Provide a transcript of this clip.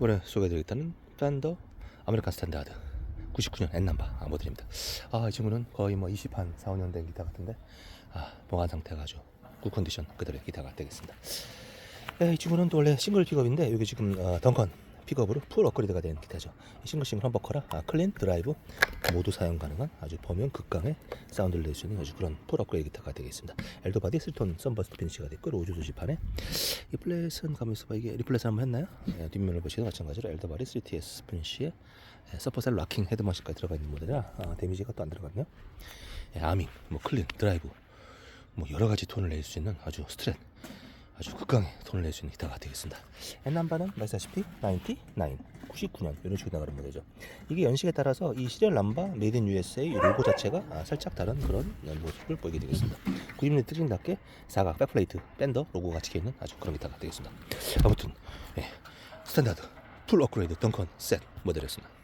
이번에 소개해드리겠다는 팬더 아메리칸 스탠다드 99년 N남바 아, 모델입니다. 아, 이 친구는 거의 뭐 20한 4, 5년 된 기타 같은데 아, 보관 상태가 아주 굿 컨디션 그대로의 기타가 되겠습니다. 예, 이 친구는 또 원래 싱글 픽업인데 여기 지금 어, 덩컨 픽업으로 풀 업그레이드가 된 기타죠. 싱글 싱글 험버커라 아, 클린 드라이브 모두 사용 가능한 아주 범용 극강의 사운드를 낼 수 있는 아주 그런 풀 업그레이드 기타가 되겠습니다. 엘도 바디 스톤 썬버스트 피니시가 됐고 로즈 조시판에 이 플랫은 가만 있어봐 이게 리플렛을 한번 했나요? 예, 뒷면을 보시면 마찬가지로 엘더 바디 3TS 피니시에 예, 서퍼셀 락킹 헤드머신까지 들어가 있는 모델이라 아, 데미지가 또 안 들어갔네요. 예, 아밍, 뭐 클린, 드라이브 뭐 여러 가지 톤을 낼 수 있는 아주 스트렛 아주 극강의 수 있는 기타가 되겠습니다. N남바는 말씀하시피 99, 99년 이런 식으로 나가는 모델이죠. 이게 연식에 따라서 이 시리얼 남바 메이드 인 USA 로고 자체가 아, 살짝 다른 그런 모습을 보이게 되겠습니다. 90mm 트링답게 사각 백플레이트 밴더 로고가 찍혀있는 아주 그런 기타가 되겠습니다. 아무튼 예, 스탠다드 풀 업그레이드 덩컨 셋 모델이었습니다.